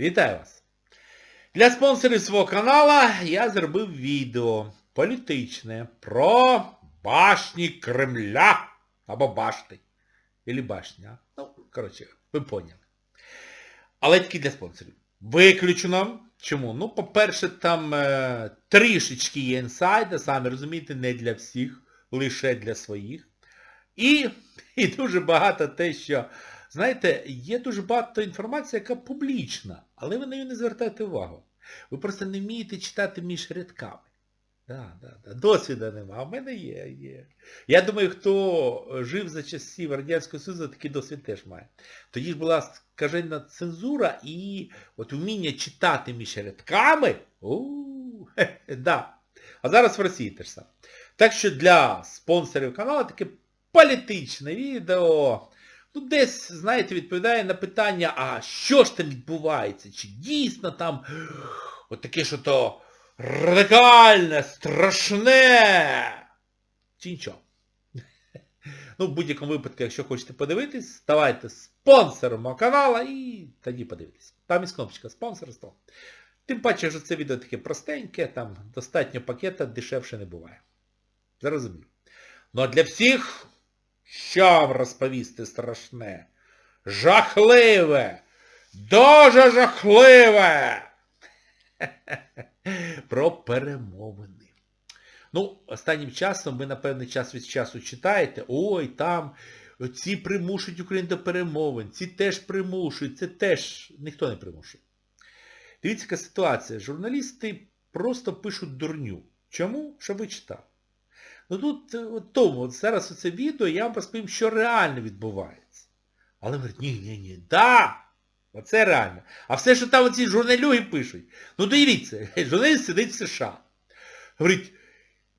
Вітаю вас! Для спонсорів свого канала я зробив відео політичне про башні Кремля. Або башти. Ілі башня. Ну, коротше, ви поняли. Але тільки для спонсорів. Виключено. Чому? Ну, по-перше, там е, трішечки є інсайда, самі розумієте, не для всіх, лише для своїх. І, і дуже багато те, що, знаєте, є дуже багато інформації, яка публічна, але ви на неї не звертаєте увагу. Ви просто не вмієте читати між рядками. Да, да, да. Досвіда нема, а в мене є, є. Я думаю, хто жив за часів Радянського Союзу, такий досвід теж має. Тоді ж була скажена цензура і от вміння читати між рядками, да. А зараз в Росії теж саме. Так що для спонсорів каналу таке політичне відео. Ну, десь, знаєте, відповідає на питання, а що ж там відбувається? Чи дійсно там от таке що то радикальне, страшне? Чи нічого? Ну, в будь-якому випадку, якщо хочете подивитись, ставайте спонсором мого каналу і тоді подивитесь. Там є кнопочка спонсорство. Тим паче, що це відео таке простеньке, там достатньо пакета, дешевше не буває. Зрозумів. Ну а для всіх, що розповісти страшне? Жахливе! Дуже жахливе! Про перемовини. Ну, останнім часом ви, напевне, час від часу читаєте, ой, там ці примушують Україну до перемовин, ці теж примушують, це теж ніхто не примушує. Дивіться, яка ситуація. Журналісти просто пишуть дурню. Чому? Щоб ви читали. Ну тут от тому, от зараз оце відео, я вам розповім, що реально відбувається. Але говорять, ні, ні, ні, да! Оце реально. А все, що там оці журналюги пишуть, ну дивіться, журналіст сидить в США. Говорить,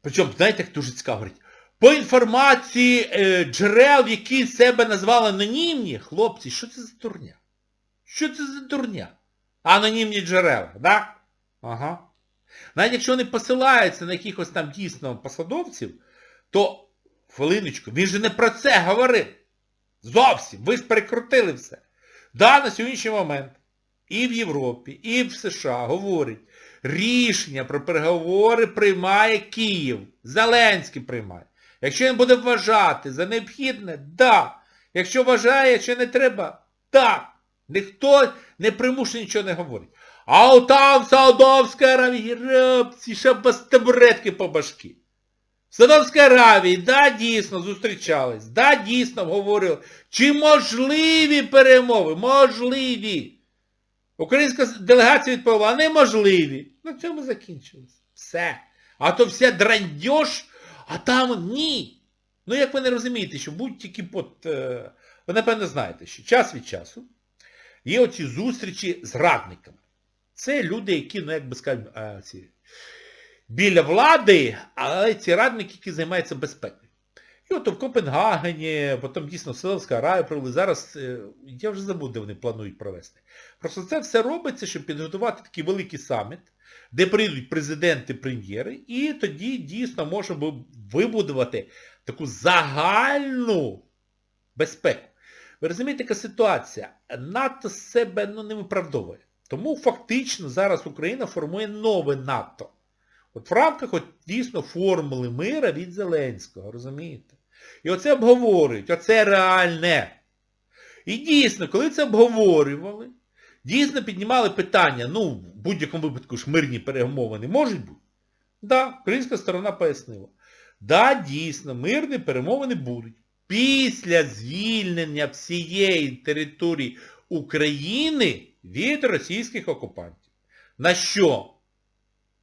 причому, знаєте, як дуже цікаво говорить, по інформації е, джерел, які себе назвали анонімні, хлопці, що це за дурня? Що це за дурня? Анонімні джерела, да? Ага. Навіть якщо вони посилаються на якихось там дійсно посадовців, то, хвилиночку, він же не про це говорив. Зовсім. Ви ж перекрутили все. Да, на сьогоднішній момент і в Європі, і в США говорять, рішення про переговори приймає Київ. Зеленський приймає. Якщо він буде вважати за необхідне, да. Якщо вважає, що не треба, так. Ніхто не примушує нічого не говорить. А отам в Саудовській Аравії рабці, ще без табуретки по башки. В Саудовській Аравії, да, дійсно, зустрічались, да, дійсно говорили, чи можливі перемови? Можливі. Українська делегація відповіла, неможливі. На цьому закінчилось. Все. А то все драндьош, а там ні. Ну як ви не розумієте, що будь-які под... е, Ви напевно знаєте, що час від часу є оці зустрічі з радниками. Це люди, які, ну як би скажемо, а, ці, біля влади, але ці радники, які займаються безпекою. І от в Копенгагені, потім дійсно в Селовська Раю провели. Зараз, е, я вже забув, де вони планують провести. Просто це все робиться, щоб підготувати такий великий саміт, де прийдуть президенти, прем'єри, і тоді дійсно можна вибудувати таку загальну безпеку. Ви розумієте, яка ситуація? НАТО себе ну, не виправдовує. Тому фактично зараз Україна формує нове НАТО. От в рамках от, дійсно формули мира від Зеленського, розумієте? І оце обговорюють, оце реальне. І дійсно, коли це обговорювали, дійсно піднімали питання, ну, в будь-якому випадку ж мирні перемовини можуть бути? Да, українська сторона пояснила. Да, дійсно, мирні перемовини будуть. Після звільнення всієї території України від російських окупантів. На що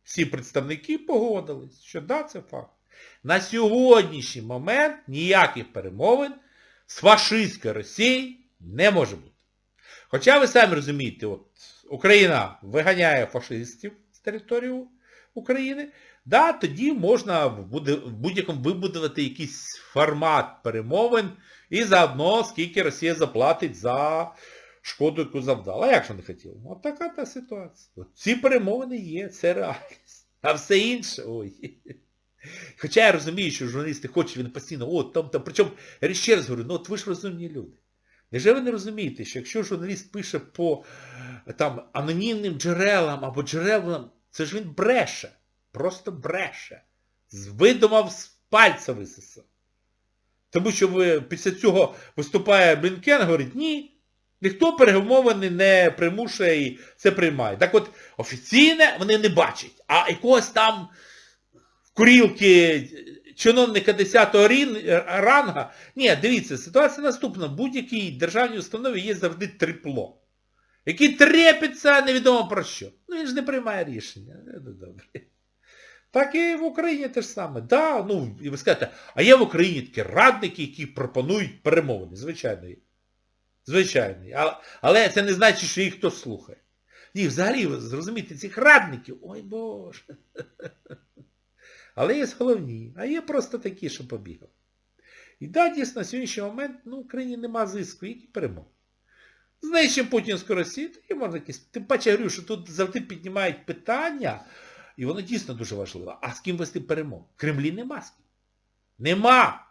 всі представники погодились, що да, це факт. На сьогоднішній момент ніяких перемовин з фашистською Росією не може бути. Хоча ви самі розумієте, от Україна виганяє фашистів з території України, да, тоді можна в будь-якому вибудувати якийсь формат перемовин і заодно, скільки Росія заплатить за шкоду, яку завдала. А як же не хотіли? От така та ситуація. От ці перемовини є, це реальність. А все інше, ой. Хоча я розумію, що журналісти хочуть, вони постійно, от там, там, причому, я ще раз говорю, ну от ви ж розумні люди. Невже ви не розумієте, що якщо журналіст пише по там, анонімним джерелам або джерелам, це ж він бреше. Просто бреше. Видумав з пальця висосав. Тому що ви, після цього виступає Блінкен, говорить, ні, ніхто перемовини не примушує і це приймає. Так от, офіційне вони не бачать, а якогось там в курілки чиновника 10-го ранга. Ні, дивіться, ситуація наступна. Будь-якій державній установі є завжди трипло. Який трепиться невідомо про що. Ну він ж не приймає рішення. Е, ну, добре. Так і в Україні те ж саме. Да, ну, і ви скажете, а є в Україні такі радники, які пропонують перемовини. Звичайно є. А- Але це не значить, що їх хтось слухає. Ні, взагалі, зрозумієте, цих радників, ой Боже. Але є головні, а є просто такі, що побігали. І да, дійсно, на сьогоднішній момент ну, в Україні нема зиску, які перемоги. Знищимо Путінську Росію, і можна якісь. Тим паче я говорю, що тут завжди піднімають питання, і воно дійсно дуже важливо. А з ким вести перемогу? Кремлі нема з ким. Нема.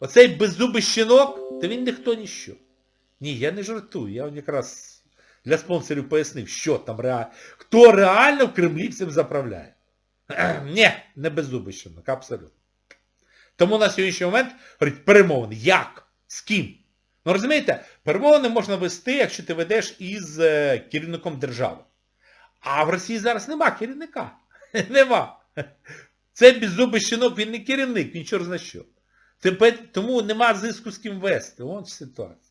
Оцей беззубий щінок, то він ніхто ніщо. Ні, я не жартую. Я якраз для спонсорів пояснив, що там реально. Хто реально в Кремлі всім заправляє. Ні, не беззубищенок, абсолютно. Тому на сьогоднішній момент говорять, перемовини. Як? З ким? Ну розумієте, перемовини можна вести, якщо ти ведеш із е, керівником держави. А в Росії зараз нема керівника. Нема. Це беззубий щінок, він не керівник, він чор зна що. Тому нема зиску з ким вести. От ситуація.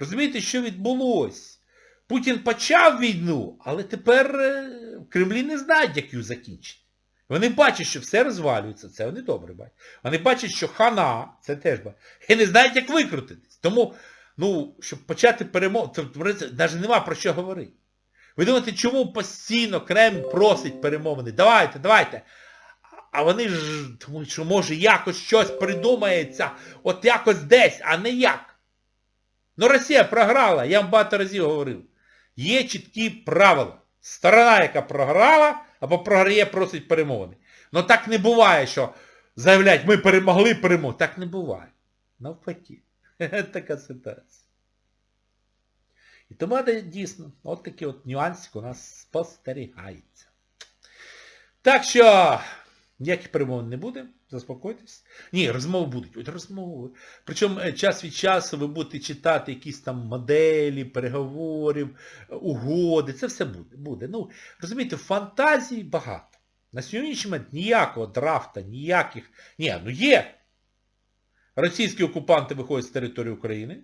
Розумієте, що відбулося? Путін почав війну, але тепер е, в Кремлі не знають, як її закінчити. Вони бачать, що все розвалюється, це вони добре бачать. Вони бачать, що хана, це теж бачать, і не знають, як викрутитись. Тому, ну, щоб почати перемогу, то навіть нема про що говорити. Ви думаєте, чому постійно Кремль просить перемовини? Давайте, давайте. А вони ж думають, що може якось щось придумається, от якось десь, а не як. Ну Росія програла, я вам багато разів говорив. Є чіткі правила. Сторона, яка програла, або програє, просить перемовини. Ну так не буває, що заявляють, ми перемогли перемогу. Так не буває. Навпаки. Така ситуація. І тому дійсно, от такі от нюансик у нас спостерігається. Так що, ніяких перемовин не буде, заспокойтесь. Ні, розмови будуть. От розмови. Причому е, час від часу ви будете читати якісь там моделі, переговорів, е, угоди. Це все буде. буде. Ну, розумієте, фантазій багато. На сьогоднішній момент ніякого драфта, ніяких... Ні, ну є. Російські окупанти виходять з території України.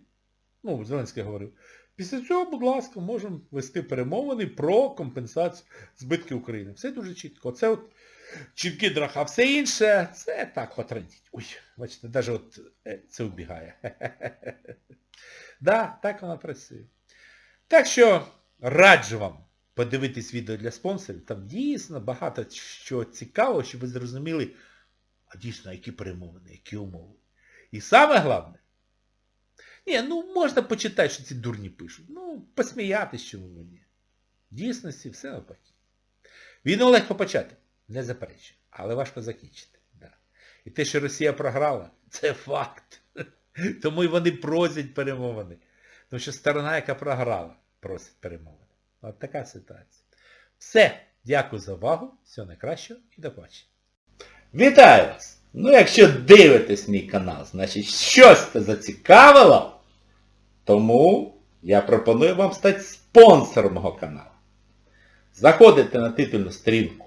Ну, Зеленський говорив. Після цього, будь ласка, можемо вести перемовини про компенсацію збитків України. Все дуже чітко. Це от чіткий драх, а все інше, це так, потрендіть. Ой, бачите, навіть от е, це вбігає. Да, так воно працює. Так що раджу вам подивитись відео для спонсорів. Там дійсно багато що цікавого, щоб ви зрозуміли, а дійсно, які перемовини, які умови. І саме головне, ні, ну можна почитати, що ці дурні пишуть. Ну, посміятись чому мені. В дійсності все навпаки. Війну легко почати, не заперечую, але важко закінчити. Да. І те, що Росія програла, це факт. Тому і вони просять перемовини. Тому що сторона, яка програла, просить перемовини. От така ситуація. Все. Дякую за увагу. Всього найкращого і до побачення. Вітаю вас! Ну якщо дивитесь мій канал, значить щось це зацікавило, тому я пропоную вам стати спонсором мого каналу. Заходите на титульну сторінку